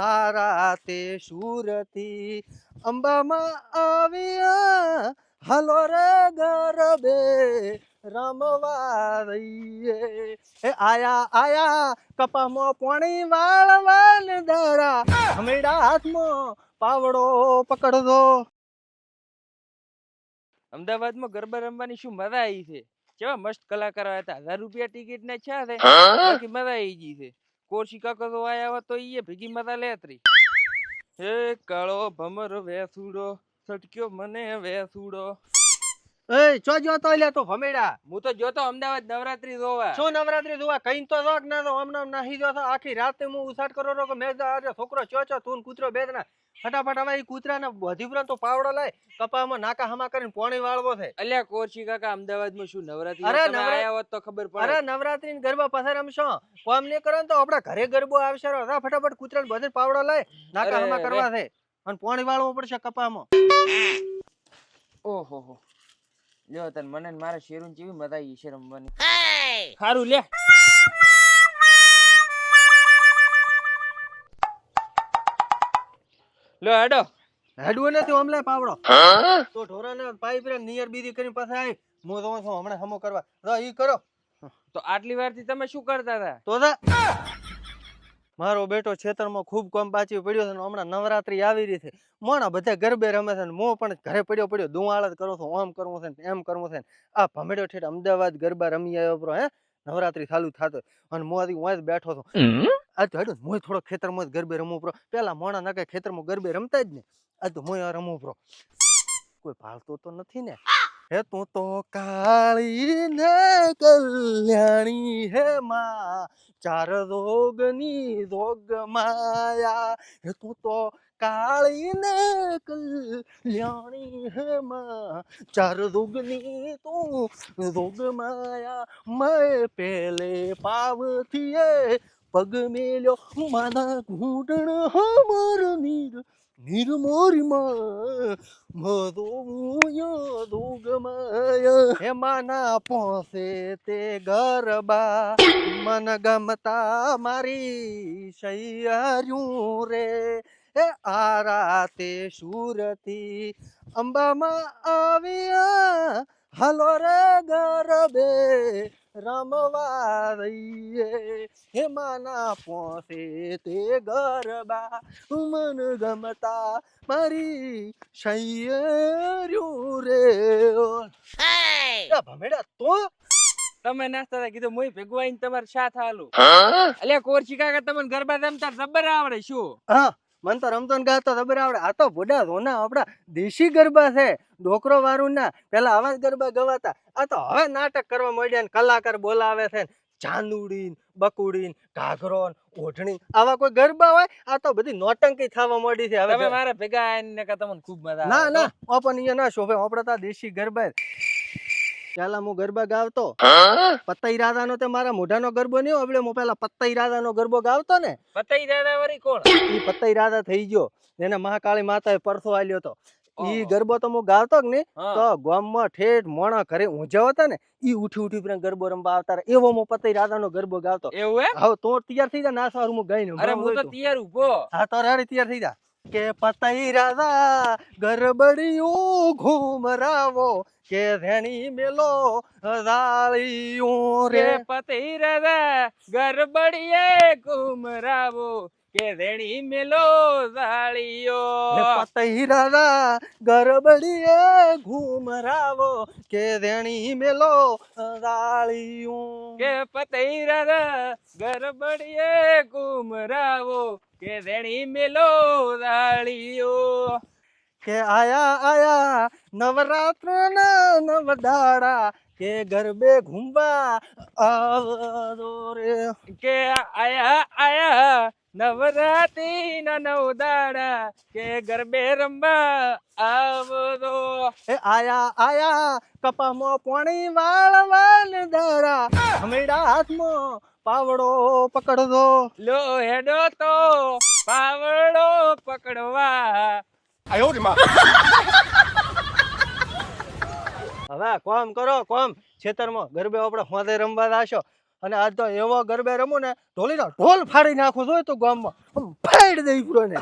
આ રાતે સુરતી અંબામાં આવ્યા હલો રે ગરબે રમવા રહીએ એ આયા આયા કપામાં પાણી વાળવાન દરા. હમેડા હાથમાં પાવડો પકડજો. અમદાવાદમાં ગરબા રમવાની શું મજા આવી છે? કેવા મસ્ત કલાકારો હતા. હજાર રૂપિયા ટિકિટ ને છે છે બાકી મજા આવી ગઈ છે. કોશી કાકા તો આયા હોત તો ઈએ ભેગી મજા લેતરી. હે કાળો ભમર વેસુડો સટક્યો મને વેસુડો. એ ચો જોતો લે તો ભમેડા? હું તો જોતો અમદાવાદ નવરાત્રી જોવા. શું નવરાત્રી જોવા? કઈ તો રોક ના તો હમણાં નાહી જો આખી રાતે હું ઉછાટ કરો રો કે મેં છોકરો ચો ચો તું કૂતરો બે જણા ફટાફટ હવે કૂતરા ને બધી ઉપરાંત તો પાવડો લાય કપામાં નાકા હમા કરીને પોણી વાળવો થાય અલ્યા કોરશી કાકા અમદાવાદમાં શું નવરાત્રી અરે? આયા હોત તો ખબર અરે નવરાત્રી ને ગરબા પાછા રમશો. કોમ ને કરો તો આપડા ઘરે ગરબો આવશે રો જા ને બધા પાવડો લાય નાકા હમા કરવા થાય અને પોણી વાળવો પડશે કપામાં ઓહો હો. લ્યો તને મને ને મારા શેરું જેવી મજા આવી છે રમવાની. સારું લે. લો હેડો. હેડવું નથી ઓમલે પાવડો. તો ઢોરાને પાઇપ રે નિયર બીજી કરીને પાછા આવી મો તો છું હમણાં હમો કરવા. તો ઈ કરો. તો આટલી વારથી તમે શું કરતા હતા? તો મારો બેટો ખેતરમાં ખૂબ કોમ પાછી પડ્યો છે હમણાં નવરાત્રી આવી રહી છે. મોણા બધા ગરબે રમે છે ને મો પણ ઘરે પડ્યો પડ્યો. દુવાળ જ કરો છો આમ કરવું છે ને એમ કરવું છે આ ભમેડો ઠેઠ અમદાવાદ ગરબા રમી આવ્યો બ્રો હે? નવરાત્રી ચાલુ થાતો અને મો હું જ બેઠો હતો આ તો હેડો મોય થોડો ખેતરમાં ગરબે રમવું પ્રો પેલા મોણા ખેતર ખેતરમાં ગરબે રમતા જ ને. આ તો મોય રમવું પ્રો કોઈ ભાળતો તો નથી ને. હે તું તો કાળી ને કલ્યાણી હે માં. ચાર રોગની રોગ માયા હે તું તો કાળી ને કલ્યાણી હે માં. ચાર રોગની તું રોગ માયા, મેં પેલે પાવથી પગ મેલ્યો, માના ઘૂંટણ હમર નીર નીર મોરીમાં મધો મુયો. દુગમાયા હે માના પોસે તે ગરબા, મન ગમતા મારી શૈયાર્યું રે. એ આ રાતે સુરતી અંબામાં આવ્યા હાલો રે ગરબે રમવા રહીએ. હે માના પોસે તે ગરબા મન ગમતા મારી શૈયર્યું રે. ભમેડા તો? તમે નાસ્તા થાય કીધું મુય ભેગું આવીને તમારે સાથ હાલું અલ્યા કોરચી કાકા તમને ગરબા રમતા જબર આવડે શું? હા. મન તો રમતો ને ગાતો ખબર આવડે. આ તો બુડા રોના આપણા દેશી ગરબા છે. ડોકરો વાળું ના પેલા આવા જ ગરબા ગવાતા. આ તો હવે નાટક કરવા માંડ્યા ને કલાકાર બોલાવે છે ચાંદુડીન ચાંદુડી બકુડી ઘાઘરો ઓઢણી આવા કોઈ ગરબા હોય આ તો બધી નોટંકી થવા મળી છે. હવે મારા ભેગા આવીને તમને ખૂબ મજા ના ના ઓપન અહીંયા ના શોભે. આપડે તો દેશી ગરબા. પેલા હું ગરબા ગાવતો. પતઈ રાધાનો તે મારા મોઢાનો ગરબો નહીં આપણે હું પેલા પતઈ રાધાનો ગરબો ગાવતો ને. પતાઈ દાદા વરી કોણ? ઈ પતઈ રાધા થઈ ગયો. એને મહાકાળી માતાએ પરસો આલ્યો તો ઈ ગરબો તો હું ગાવતો ને તો ગામમાં ઠેઠ મોણા ઘરે ઊંઝા હતા ને ઈ ઉઠી ઉઠી કરીને ગરબો રમવા આવતા રે એવો હું પતઈ રાધાનો ગરબો ગાવતો. એવું હે હવે તો તૈયાર થઈ જા ના સારું હું ગાઈને અરે હું તો તૈયાર ઊભો હા તો રેડી તૈયાર થઈ જા. કે પતઈ રાજા ગરબડિયું ઘૂમરાવો કે ધણી મેલો રાળિયું રે. રે રાજા ગરબડીએ કુમરાવો કે ધણી મેલો રાળિયો. પતઈ રાધા ગરબડીએ ઘૂમરાવો કે ધણી મેલો રાળિયું. કે પતિ રાજા ગરબડીએ કુમરાવો કે રેણી મેલો ઝાળીયો કે આયા આયા નવરાત્ર ના નવદાડા. કે ગરબે ઘૂમવા આવો રે. કે આયા આયા નવરાત્રી ના નવ દાડા કે ગરબે રમવા આવજો એ આયા આયા કપામાં પાણી વાળવાન દાડા. હમેડા હાથમાં પાવડો પકડો લો હેડો તો પાવડો પકડવા. હવે કોમ કરો કોમ. ખેતરમાં ગરબે આપણે હોદે રમવા જાશો. અને આજ તો એવો ગરબે રમું ને ઢોલીનો ઢોલ ફાડી નાખું જોઈએ તો ગામમાં. ફાડી દઈ પૂરો ને